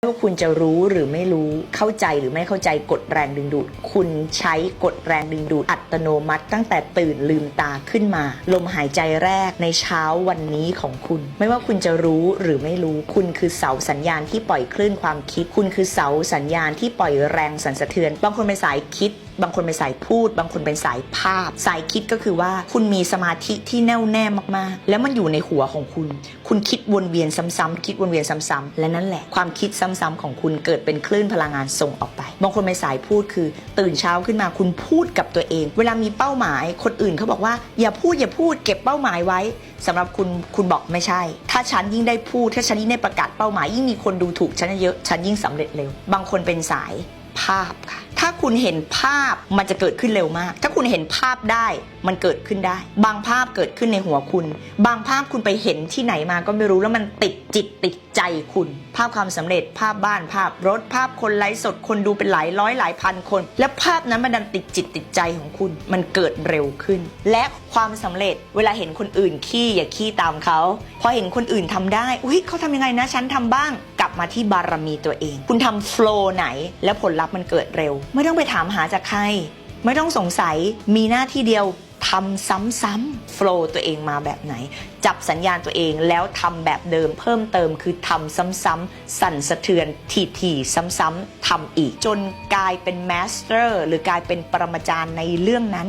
ไม่ว่าคุณจะรู้หรือไม่รู้เข้าใจหรือไม่เข้าใจกฎแรงดึงดูด คุณใช้กฎแรงดึงดูดอัตโนมัติ ตั้งแต่ตื่นลืมตาขึ้นมา ลมหายใจแรกในเช้าวันนี้ของคุณ ไม่ว่าคุณจะรู้หรือไม่รู้ คุณคือเสาสัญญาณที่ปล่อยคลื่นความคิด คุณคือเสาสัญญาณที่ปล่อยแรงสั่นสะเทือนบางคนเป็นสายคิด บางคนเป็นสายพูด บางคนเป็นสายภาพ สายคิดก็คือว่าคุณมีสมาธิที่แน่วแน่มากๆ แล้วมันอยู่ในหัวของคุณ คุณคิดวนเวียนซ้ำๆคิดวนเวียนซ้ำๆและนั่นแหละ ความคิดซ้ำๆของคุณเกิดเป็นคลื่นพลังงานส่งออกไป บางคนเป็นสายพูดคือ ตื่นเช้าขึ้นมาคุณพูดกับตัวเอง เวลามีเป้าหมาย คนอื่นเขาบอกว่า อย่าพูดอย่าพูดเก็บเป้าหมายไว้สำหรับคุณคุณบอกไม่ใช่ ถ้าฉันยิ่งได้พูดถ้าฉันยิ่งได้ประกาศเป้าหมายยิ่งมีคนดูถูกฉันเยอะฉันยิ่งสำเร็จเร็วบางคนเป็นสายภาพค่ะถ้าคุณเห็นภาพมันจะเกิดขึ้นเร็วมาก ถ้าคุณเห็นภาพได้มันเกิดขึ้นได้ บางภาพเกิดขึ้นในหัวคุณ บางภาพคุณไปเห็นที่ไหนมาก็ไม่รู้แล้วมันติดจิตติดใจคุณ ภาพความสำเร็จภาพบ้านภาพรถภาพคนไลฟ์สดคนดูเป็นหลายร้อยหลายพันคน และภาพนั้นมันดันติดจิตติดใจของคุณ มันเกิดเร็วขึ้น และความสำเร็จเวลาเห็นคนอื่นขี้อย่าขี้ตามเขาพอเห็นคนอื่นทำได้อุ้ยเขาทำยังไงนะฉันทำบ้าง กลับมาที่บารมีตัวเอง คุณทำโฟล์ไหน แล้วผลลัพธ์มันเกิดเร็วไม่ต้องไปถามหาจากใคร ไม่ต้องสงสัยมีหน้าที่เดียวทำซ้ำๆโฟล์ตัวเองมาแบบไหน จับสัญญาณตัวเองแล้วทำแบบเดิมเพิ่มเติมคือทำซ้ำๆสั่นสะเทือนทีๆซ้ำๆทำอีกจนกลายเป็นแมสเตอร์ หรือกลายเป็นปรมาจารย์ในเรื่องนั้น